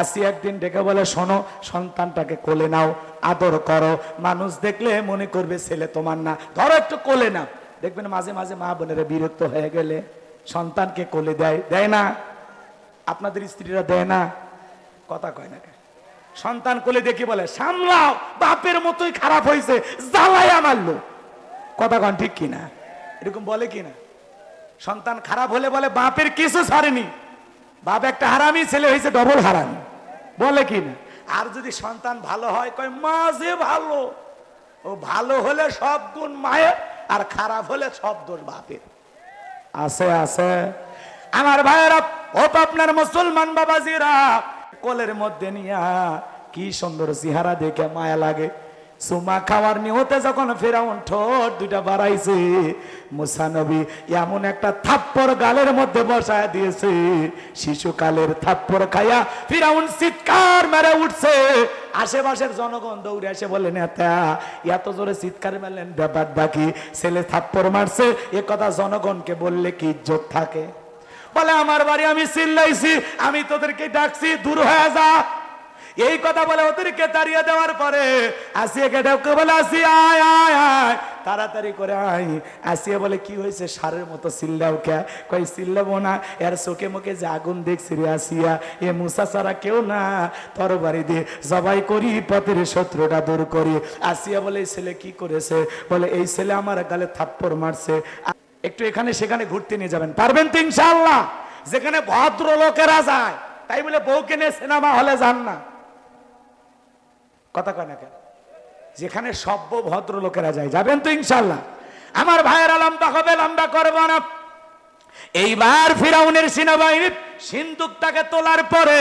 আসি একদিন ডেকে বলে, শোনো, সন্তানটাকে কোলে নাও, আদর করো। মানুষ দেখলে মনে করবে ছেলে তোমার না। ধরো একটু কোলে নাও। দেখবেন মাঝে মাঝে মা বোনেরা বিরক্ত হয়ে গেলে সন্তানকে কোলে দেয়। দেয় না? আপনাদের স্ত্রীরা দেয় না? কথা কয় না সন্তান কোলে দেখি বলে? সামলাও, বাপের মতোই খারাপ হয়েছে জ্বালাই মারলো কথা কন ঠিক কিনা? এরকম বলে কিনা? সন্তান খারাপ হলে বলে, বাপের কিছু ছাড়েনি। বাপ একটা হারামি ছেলে হয়েছে ডবল হারামি। বলে কি না? আর যদি সন্তান ভালো হয়, কয়, মা যে ভালো। ও ভালো হলে সব গুণ মায়ের, আর খারাপ হলে সব দোষ বাপের। আছে আছে। আমার ভাইয়েরা, ও আপনার মুসলমান বাবাজিরা, কোলের মধ্যে নিয়া, কি সুন্দর চেহারা দেখে মায়া লাগে। সুমা খাওয়ার নিয়তে যখন ফেরাউন ঠোঁট দুইটা বাড়াইছে মুসানবী এমন একটা থাপ্পড় গালের মধ্যে বসায় দিয়েছে শিশুকালের থাপ্পড় খাইয়া ফিরাউন চিৎকার মেরে উঠছে। আশেপাশের জনগণ দৌড়ে এসে বলে, নেতা, এত জোরে চিৎকার মেলেন ব্যাপার বাকি, ছেলে থাপ্পড় মারছে, এ কথা জনগণকে বললে কি ইজ্জত থাকে? বলে, আমার বাড়ি আমি চিল্লাইছি, আমি তোদেরকে ডাকছি, দূর হয়ে যা। এই কথা বলে ওদেরকে তাড়িয়ে দেওয়ার পরে আসিয়াকে ডাকে বলে আসি আয় আয় আয়। তাড়াতাড়ি করে আয়। আসিয়া বলে, কি হয়েছে? সারের মতো চিল্লাও কে? কই চিল্লাবো না। এর চোখে মুখে যে আগুন দেখছি রে আসিয়া। এ মুসা ছাড়া কেউ না। তোর বাড়ি দিয়ে জবাই করি, পথের শত্রুটা দূর করি। আসিয়া বলে, এই ছেলে কি করেছে? বলে, এই ছেলে আমার গালে থাপ্পড় মারছে। একটু এখানে সেখানে ঘুরতে নিয়ে যাবেন। পারবেন তো ইনশাআল্লাহ? যেখানে ভদ্র লোকেরা যায়। তাই বলে বউকে নিয়ে সিনেমা হলে যান না। কথা কয় না কেন? যেখানে সভ্য ভদ্র লোকেরা যায়, যাবেন তো ইনশাল্লাহ আমার ভাইয়েরা লম্বা হবে, লম্বা করব না। এইবার ফিরাউনের সেনাবাহিনী সিন্দুকটাকে তোলার পরে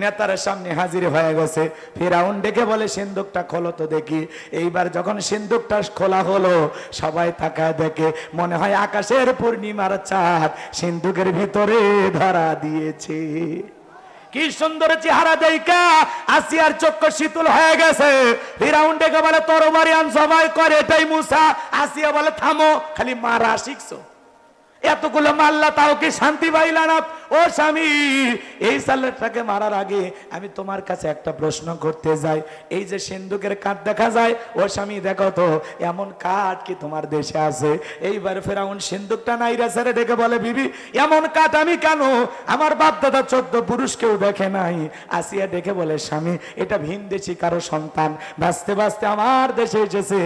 নেতার সামনে হাজির হয়ে গেছে। ফিরাউন ডেকে বলে, সিন্দুকটা খোলো তো দেখি। এইবার যখন সিন্দুকটা খোলা হলো, সবাই তাকায় দেখে, মনে হয় আকাশের পূর্ণিমার চাঁদ সিন্দুকের ভিতরে ধরা দিয়েছে। কি সুন্দর চেহারা দেখা। আসিয়ার চক্ষু শীতল হয়ে গেছে। ফিরাউন ডেকে বলে, তরবারি আন সবাই করে এটাই মুসা। আসিয়া বলে, থামো, খালি মারা শিখছো। এতগুলো মারলা তাও কি শান্তি পাইলা না? ও স্বামী, এই সালেরটাকে মারার আগে আমি তোমার কাছে একটা প্রশ্ন করতে যাই। এই যে সিন্ধুকের কাঠ দেখা যায়, ও স্বামী দেখো তো, এমন কাঠ কি তোমার দেশে আছে? এইবার ফেরাউন সিন্ধুকটা নাইরা ছেড়ে ডেকে বলে, বিবি, এমন কাঠ আমি কেন? আমার বাপ দাদা চোদ্দ পুরুষ কেউ দেখে নাই। আসিয়া ডেকে বলে, স্বামী, এটা ভিন দেশি কারও সন্তান। বাঁচতে বাঁচতে আমার দেশে এসেছে।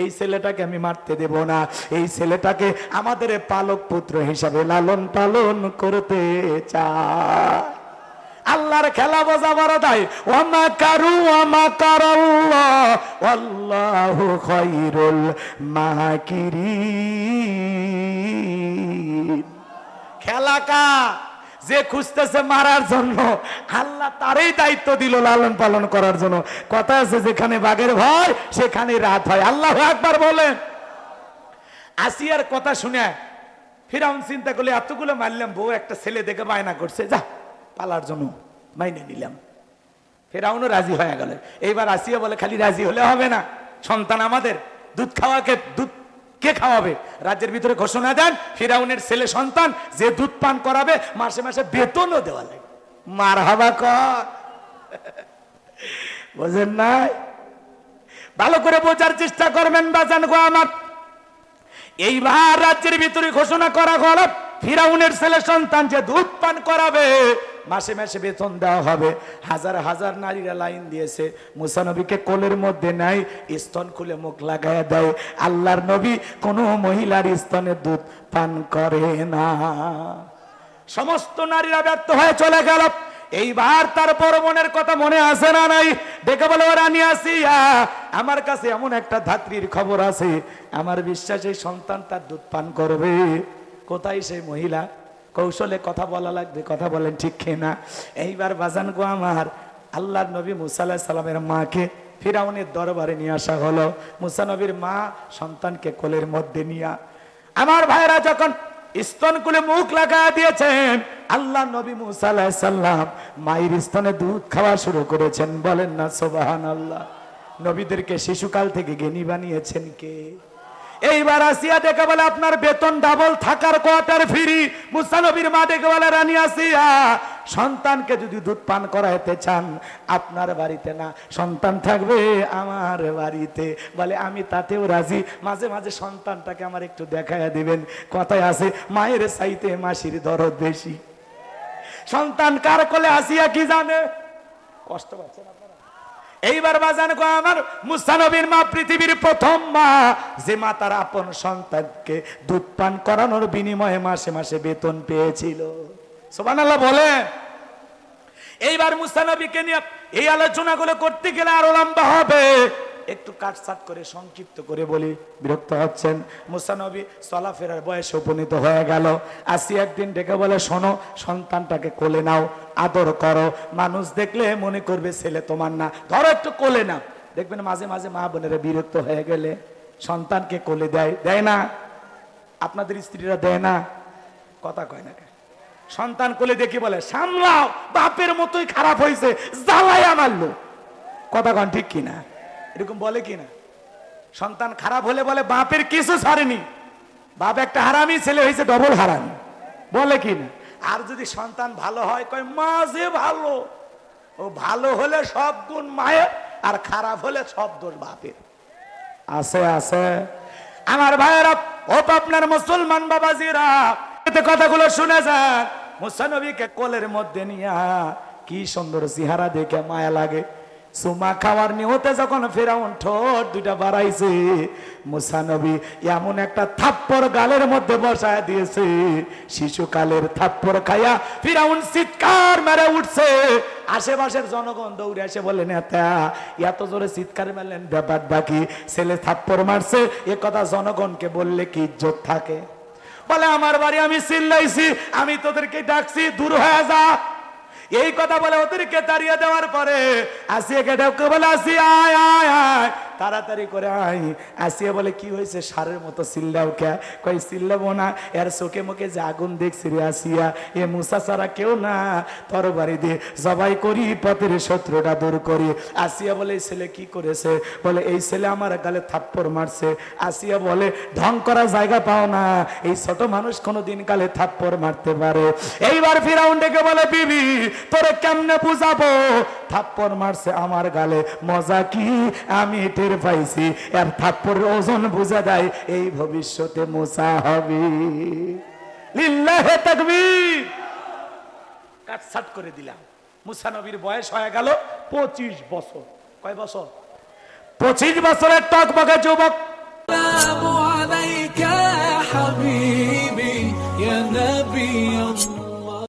এই ছেলেটাকে আমি মারতে দেব না। এই ছেলেটাকে আমাদের পালক পুত্র হিসাবে লালন পালন করতে চায়। আল্লাহর খেলা বোঝা বড় তাই। ওমা কারু ওমা কারাল্লাহ খায়রুল মাকিরিন। খেলা কা যে খুঁজতেছে মারার জন্য। আল্লাহ তারই দায়িত্ব দিল লালন পালন করার জন্য। কথা আছে যেখানে বাঘের ভয়, সেখানে রাত হয়। আল্লাহ একবার বলেন। আসিয়ার কথা শুনে ফিরাউন চিন্তা করলে এতগুলো মারলাম, বউ একটা ছেলে দেখে বায়না করছে। যা, পালার জন্য মাইনে নিলাম। ফেরাউনও রাজি হয়ে গেল। এইবার আসিয়া বলে, খালি রাজি হলে হবে না। সন্তান আমাদের। দুধ খাওয়াকে, দুধ কে খাওয়াবে? রাজ্যের ভিতরে ঘোষণা দেন, ফিরাউনের ছেলে সন্তান যে দুধ পান করাবে, মাসে মাসে বেতনও দেওয়া লাগে। মার হাবা কর। বোঝেন নাই? ভালো করে বোঝার চেষ্টা করবেন, বাজান গো আমার। এইবার রাজ্যের ভিতরে ঘোষণা করা হল, ফিরাউনের ছেলে সন্তান যে দুধ পান করাবে, মাসে মাসে বেতন দেওয়া হবে। হাজার হাজার নারীরা লাইন দিয়েছে মুসানবীকে কোলের মধ্যে নাই, স্তন খুলে মুখ লাগায় দেয়। আল্লাহর নবী কোনো মহিলার স্তনে দুধ পান করে না। সমস্ত নারীরা ব্যর্থ হয়ে চলে গেল। এইবার তার বড় মনের কথা মনে আসে না নাই। দেখে বলে, ওরা নিয়ে আসিয়া আমার কাছে এমন একটা ধাত্রীর খবর আছে। আমার বিশ্বাস, এই সন্তান তার দুধ পান করবে। কোথায় সেই মহিলা? কৌশলে কথা বলা লাগবে, কথা বলেন ঠিক না এইবার বাজান গো আমার, আল্লাহর নবী মুসাল্লাহ সাল্লামের মাকে ফিরাউনের দরবারে নিয়ে আসা হলো। মুসা নবীর মা সন্তানকে কোলের মধ্যে নিয়া, আমার ভাইরা যখন স্তন কুলে মুখ লাগা দিয়েছেন আল্লাহ নবী মুসা সালাম মায়ের স্তনে দুধ খাওয়া শুরু করেছেন। বলেন না সোবাহান আল্লাহ নবীদেরকে শিশুকাল থেকে জ্ঞানী বানিয়েছেন কে? এইবার আসিয়া দেখে বলে, আপনার বেতন ডাবল থাকার কোয়ার্টার ফ্রি। মুসানবীর মা দেখে বলে, রানী আসিয়া, সন্তানকে যদি দুধ পান করাইতে চান, আপনার বাড়িতে না, সন্তান থাকবে আমার বাড়িতে। বলে, আমি তাতেও রাজি। মাঝে মাঝে সন্তানটাকে আমার একটু দেখাইয়া দিবেন। কথায় আছে, মায়ের চাইতে মাসির দরদ বেশি। সন্তান কার কোলে আসিয়া কি জানে? কষ্ট পাচ্ছেন আপনারা? এইবার বাজান গো আমার মুসানবীর মা পৃথিবীর প্রথম মা। যে মা তার আপন সন্তানকে দুধ পান করানোর বিনিময়ে মাসে মাসে বেতন পেয়েছিল। সোবান আল্লাহ বলেন। এইবার মুসানবীকে নিয়ে এই আলোচনাগুলো করতে গেলে আরও লম্বা হবে। একটু কাটসাট করে সংক্ষিপ্ত করে বলি, বিরক্ত হচ্ছেন? মুসানবী চলাফেরার বয়সে উপনীত হয়ে গেল। আসি একদিন ডেকে বলে, শোনো, সন্তানটাকে কোলে নাও, আদর করো। মানুষ দেখলে মনে করবে ছেলে তোমার না। ধরো একটু কোলে নাও। দেখবেন মাঝে মাঝে মা বোনেরা বিরক্ত হয়ে গেলে সন্তানকে কোলে দেয়। দেয় না? আপনাদের স্ত্রীরা দেয় না? কথা কয় না সন্তান কোলে দেখি বলে, সামলাও, বাপের মতোই খারাপ হয়েছে জ্বালাই মারলো কথা কন ঠিক কিনা? এরকম বলে কিনা? সন্তান খারাপ হলে বলে, বাপের কিছু ছাড়েনি। বাপ একটা হারামি, ছেলে হয়েছে ডবল হারামি। বলে কিনা? আর যদি সন্তান ভালো হয়, কয়, মা যে ভালো। ও ভালো হলে সব গুণ মায়ের, আর খারাপ হলে সব দোষ বাপের। আছে আছে। আমার ভাইয়েরা, ও আপনার মুসলমান বাবাজিরা, এতে কথাগুলো শুনে যান। মুসানবীকে কোলের মধ্যে নিয়া কি সুন্দর চেহারা দেখে মায়া লাগে। সুমা খাওয়ার নিহতে যখন ফেরাউন ঠোঁট দুইটা বাড়াইছে মুসানবী এমন একটা থাপ্পড় গালের মধ্যে বসায় দিয়েছে শিশুকালের থাপ্পড় খাইয়া ফিরাউন চিৎকার মেরে উঠছে। আশেপাশের জনগণ দৌড়ে এসে বলে, নেতা, এত জোরে চিৎকার মেলেন ব্যাপার বাকি, ছেলে থাপ্পড় মারছে, এ কথা জনগণকে বললে কি ইজ্জত থাকে? বলে, আমার বাড়ি আমি চিল্লাইছি, আমি তোদেরকে ডাকছি, দূর হয়ে যা। এই কথা বলে ওদেরকে তাড়িয়ে দেওয়ার পরে আসিয়াকে ডাকে বলে আসি আয় আয় আয়। তাড়াতাড়ি করে আয়। আসিয়া বলে, কি হয়েছে? সারের মতো চিল্লাও কে? কই চিল্লাবো না। এর চোখে মুখে যে আগুন দেখছি রে আসিয়া। এ মুসা ছাড়া কেউ না। তোর বাড়ি দিয়ে জবাই করি, পথের শত্রুটা দূর করি। আসিয়া বলে, এই ছেলে কি করেছে? বলে, এই ছেলে আমার গালে থাপ্পড় মারছে। আসিয়া বলে, ঢং করার জায়গা পাও না। এই ছোট মানুষ কোনো দিন কালে থাপ্পড় মারতে পারে। এইবার ফিরাউন ডেকে বলে, বিবি তোরে কেমনে বুঝাবো? থাপ্পড় মারছে আমার গালে। মজা কি? আমি টের পাইছি। এর থাপ্পড়ের ওজন বুঝা দেয়, এই ভবিষ্যতে মোসা হবে। করে দিলাম। মুসা নবীর বয়স হয়ে গেল পঁচিশ বছর। কয় বছর? পঁচিশ বছরের টকবকে যুবক